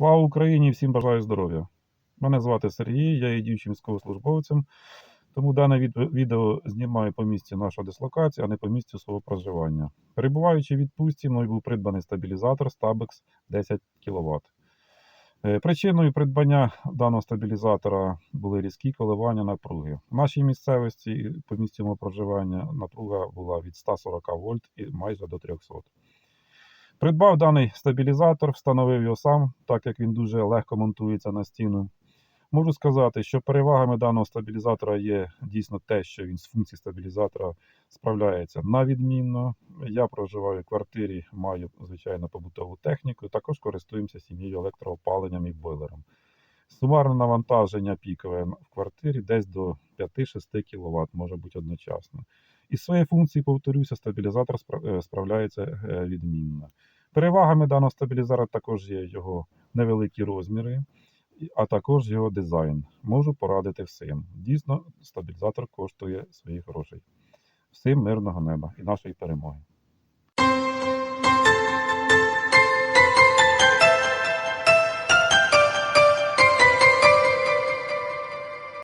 Україні! Всім бажаю здоров'я. Мене звати Сергій, я є діючим військовослужбовцем, тому дане відео знімаю по місці нашої дислокації, а не по місцю свого проживання. Перебуваючи в відпустці, мною був придбаний стабілізатор Stabex 10 кВт. Е, Причиною придбання даного стабілізатора були різкі коливання напруги. В нашій місцевості по місцю мого проживання напруга була від 140 вольт і майже до 300. Придбав даний стабілізатор, встановив його сам, так як він дуже легко монтується на стіну. Можу сказати, що перевагами даного стабілізатора є дійсно те, що він з функцій стабілізатора справляється на відмінно. Я проживаю в квартирі, маю звичайно побутову техніку, також користуємося сім'єю електроопаленням і бойлером. Сумарне навантаження пікове в квартирі десь до 5-6 кВт може бути одночасно. Із своєї функції, повторюся, стабілізатор е, справляється е, відмінно. Перевагами даного стабілізатора також є його невеликі розміри, а також його дизайн. Можу порадити всім. Дійсно, стабілізатор коштує своїх грошей. Всім мирного неба і нашої перемоги.